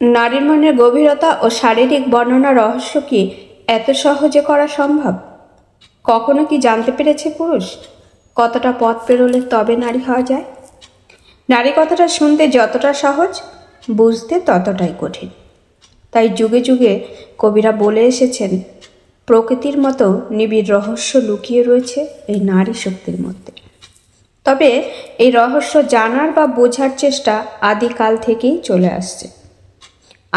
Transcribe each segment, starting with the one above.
নারীর মনের গভীরতা ও শারীরিক বর্ণনা রহস্য কি এত সহজে করা সম্ভব? কখনো কি জানতে পেরেছে পুরুষ কতটা পথ পেরোলে তবে নারী হওয়া যায়? নারী কথাটা শুনতে যতটা সহজ, বুঝতে ততটাই কঠিন। তাই যুগে যুগে কবিরা বলে এসেছেন, প্রকৃতির মতো নিবিড় রহস্য লুকিয়ে রয়েছে এই নারী শক্তির মধ্যে। তবে এই রহস্য জানার বা বোঝার চেষ্টা আদিকাল থেকেই চলে আসছে।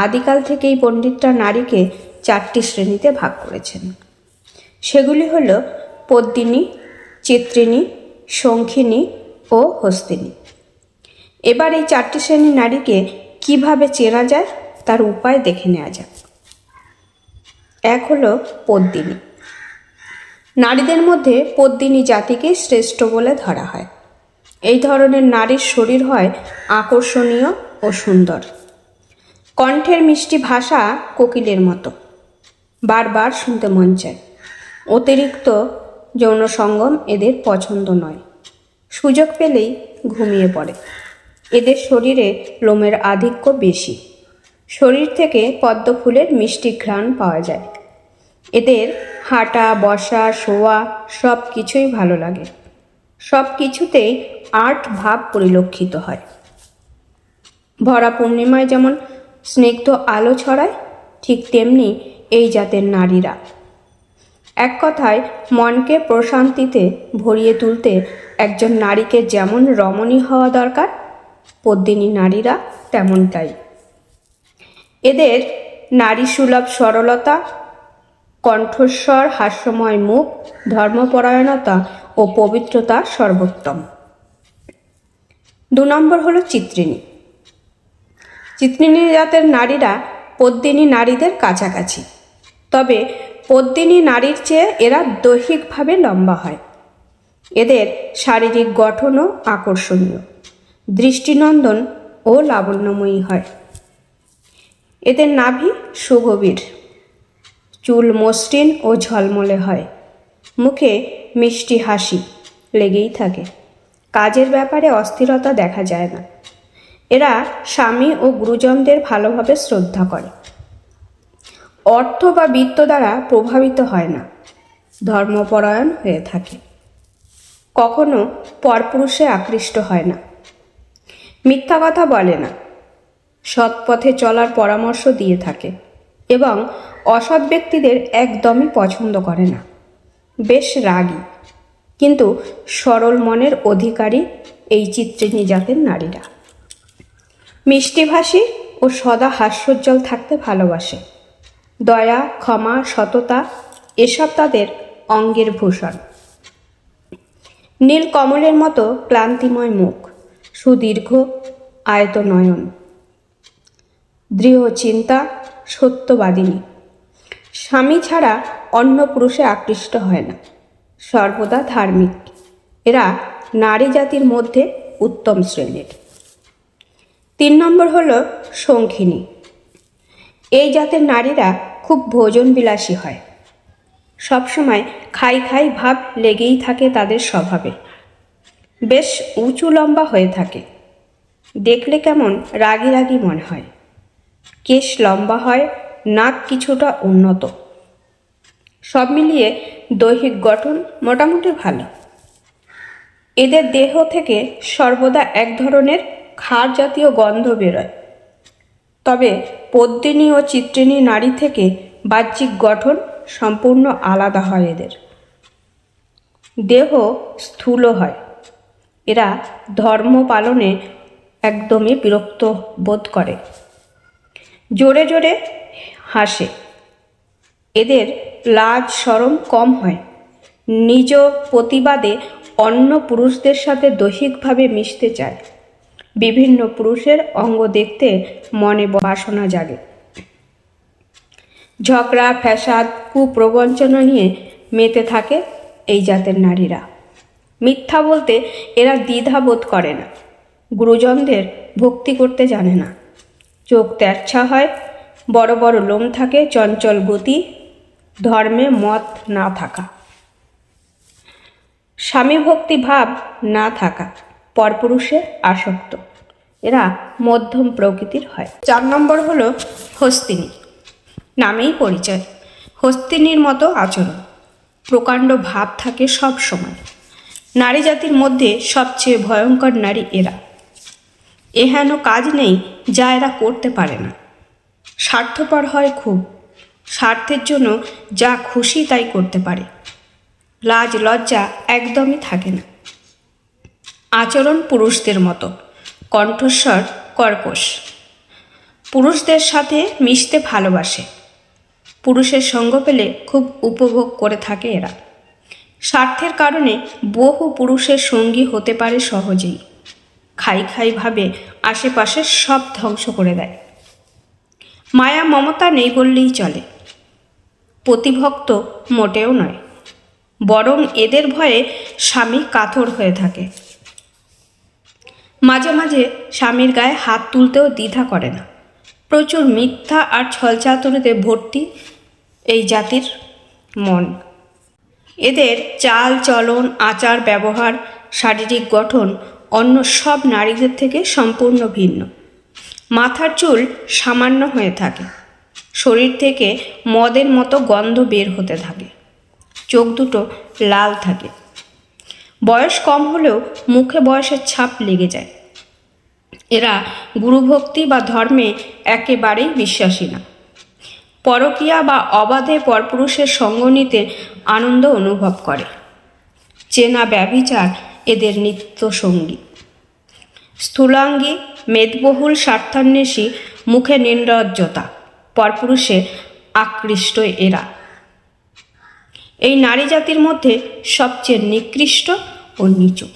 আদিকাল থেকেই পণ্ডিতরা নারীকে চারটি শ্রেণীতে ভাগ করেছেন। সেগুলি হল পদ্মিনী, চিত্রিণী, শঙ্খিনী ও হস্তিনী। এবার এই চারটি শ্রেণির নারীকে কীভাবে চেনা যায় তার উপায় দেখে নেওয়া যাক। এক হলো পদ্মিনী। নারীদের মধ্যে পদ্মিনী জাতিকে শ্রেষ্ঠ বলে ধরা হয়। এই ধরনের নারীর শরীর হয় আকর্ষণীয় ও সুন্দর। কণ্ঠের মিষ্টি ভাষা কোকিলের মতো। বারবার শুনতে মন চায়। অতিরিক্ত যৌন সঙ্গম এদের পছন্দ নয়। সুযোগ পেলেই ঘুমিয়ে পড়ে। এদের শরীরে লোমের আধিক্য বেশি। শরীর থেকে পদ্ম ফুলের মিষ্টি ঘ্রাণ পাওয়া যায়। এদের হাঁটা, বসা, শোয়া সব কিছুই ভালো লাগে। সব কিছুতেই আর্ট ভাব পরিলক্ষিত হয়। ভরা পূর্ণিমায় যেমন স্নিগ্ধ আলো ছড়ায়, ঠিক তেমনি এই জাতের নারীরা। এক কথায়, মনকে প্রশান্তিতে ভরিয়ে তুলতে একজন নারীকে যেমন রমণী হওয়া দরকার, পদ্মিনী নারীরা তেমনটাই। এদের নারী সুলভ সরলতা, কণ্ঠস্বর, হাস্যময় মুখ, ধর্মপরায়ণতা ও পবিত্রতা সর্বোত্তম। দু নম্বর হলো চিত্রিণী। চিত্রিণী জাতের নারীরা পদ্মিনী নারীদের কাছাকাছি। তবে পদ্মিনী নারীর চেয়ে এরা দৈহিকভাবে লম্বা হয়। এদের শারীরিক গঠনও আকর্ষণীয়। দৃষ্টিনন্দন ও লাবণ্যময়ী হয়। এদের নাভি সুগভীর। চুল মসৃণ ও ঝলমলে হয়। মুখে মিষ্টি হাসি লেগেই থাকে। কাজের ব্যাপারে অস্থিরতা দেখা যায় না। এরা স্বামী ও গুরুজনদের ভালোভাবে শ্রদ্ধা করে। অর্থ বা বৃত্ত দ্বারা প্রভাবিত হয় না। ধর্মপরায়ণ হয়ে থাকে। কখনো পরপুরুষে আকৃষ্ট হয় না। মিথ্যা কথা বলে না। সৎ পথে চলার পরামর্শ দিয়ে থাকে এবং অসৎ ব্যক্তিদের একদমই পছন্দ করে না। বেশ রাগী, কিন্তু সরল মনের অধিকারী এই চিত্রিণী জাতের নারীরা। মিষ্টিভাষী ও সদা হাস্যোজ্জ্বল থাকতে ভালোবাসে। দয়া, ক্ষমা, সততা, এসব তাদের অঙ্গের ভূষণ। নীল কমলের মতো ক্লান্তিময় মুখ, সুদীর্ঘ আয়ত নয়ন দৃঢ় চিন্তা, সত্যবাদিনী। স্বামী ছাড়া অন্য পুরুষে আকৃষ্ট হয় না। সর্বদা ধার্মিক। এরা নারী জাতির মধ্যে উত্তম শ্রেণির। তিন নম্বর হলো শঙ্খিনী। এই জাতের নারীরা খুব ভোজন বিলাসী হয় সবসময় খাই খাই ভাব লেগেই থাকে তাদের স্বভাবে। বেশ উঁচু লম্বা হয়ে থাকে। দেখলে কেমন রাগি রাগি মনে হয়। কেশ লম্বা হয়, নাক কিছুটা উন্নত। সব মিলিয়ে দৈহিক গঠন মোটামুটি ভালো। এদের দেহ থেকে সর্বদা এক ধরনের খার জাতীয় গন্ধ বেরোয়। তবে পদ্মিনী ও চিত্রিণী নারী থেকে বাহ্যিক গঠন সম্পূর্ণ আলাদা হয় এদের। দেহ স্থূল হয়। এরা ধর্ম পালনে একদমই বিরক্ত বোধ করে। জোরে জোরে হাসে। এদের লাজ সরম কম হয়। নিজ প্রতিবাদে অন্য পুরুষদের সাথে দৈহিকভাবে মিশতে চায়। বিভিন্ন পুরুষের অঙ্গ দেখতে মনে বাসনা জাগে। ঝগড়া, ফ্যাসাদ, কুপ্রবঞ্চনা নিয়ে মেতে থাকে এই জাতের নারীরা। মিথ্যা বলতে এরা দ্বিধা বোধ করে না। গুরুজনদের ভক্তি করতে জানে না। চোখ তেরছা হয়, বড় বড় লোম থাকে, চঞ্চল গতি, ধর্মে মত না থাকা। স্বামী ভক্তি ভাব না থাকা, পরপুরুষে আসক্ত। এরা মধ্যম প্রকৃতির হয়। চার নম্বর হলো হস্তিনী, নামেই পরিচয়। হস্তিনীর মতো আচরণ, প্রকাণ্ড ভাব থাকে সব সময়। নারী জাতির মধ্যে সবচেয়ে ভয়ঙ্কর নারী এরা। এহেন কাজ নেই যা এরা করতে পারে না। স্বার্থপর হয় খুব, স্বার্থের জন্য যা খুশি তাই করতে পারে। লাজ লজ্জা একদমই থাকে না। আচরণ পুরুষদের মতো। কণ্ঠস্বর কর্কশ। পুরুষদের সাথে মিশতে ভালোবাসে। পুরুষের সঙ্গ পেলে খুব উপভোগ করে থাকে এরা। স্বার্থের কারণে বহু পুরুষের সঙ্গী হতে পারে সহজেই। খাই খাই ভাবে সব ধ্বংস করে দেয়। মায়া মমতা নেই বললেই চলে। প্রতিভক্ত মোটেও নয়। বরং এদের ভয়ে স্বামী কাতর হয়ে থাকে। মাঝে মাঝে স্বামীর গায়ে হাত তুলতেও দ্বিধা করে না। প্রচুর মিথ্যা আর ছলচাতুরিতে ভর্তি এই জাতির মন। এদের চাল, চলন, আচার, ব্যবহার, শারীরিক গঠন অন্য সব নারীদের থেকে সম্পূর্ণ ভিন্ন। মাথার চুল সামান্য হয়ে থাকে। শরীর থেকে মদের মতো গন্ধ বের হতে থাকে। চোখ দুটো লাল থাকে। বয়স কম হলেও মুখে বয়সের ছাপ লেগে যায়। এরা গুরুভক্তি বা ধর্মে একেবারেই বিশ্বাসী না। পরকীয়া বা অবাধে পরপুরুষের সঙ্গ নিতে আনন্দ অনুভব করে। চেনা ব্যভিচার এদের নিত্য সঙ্গী। স্থূলাঙ্গী, মেদবহুল, স্বার্থান্বেষী, মুখে নির্লজ্জতা, পরপুরুষে আকৃষ্ট এরা। এই নারী জাতির মধ্যে সবচেয়ে নিকৃষ্ট ও নিচু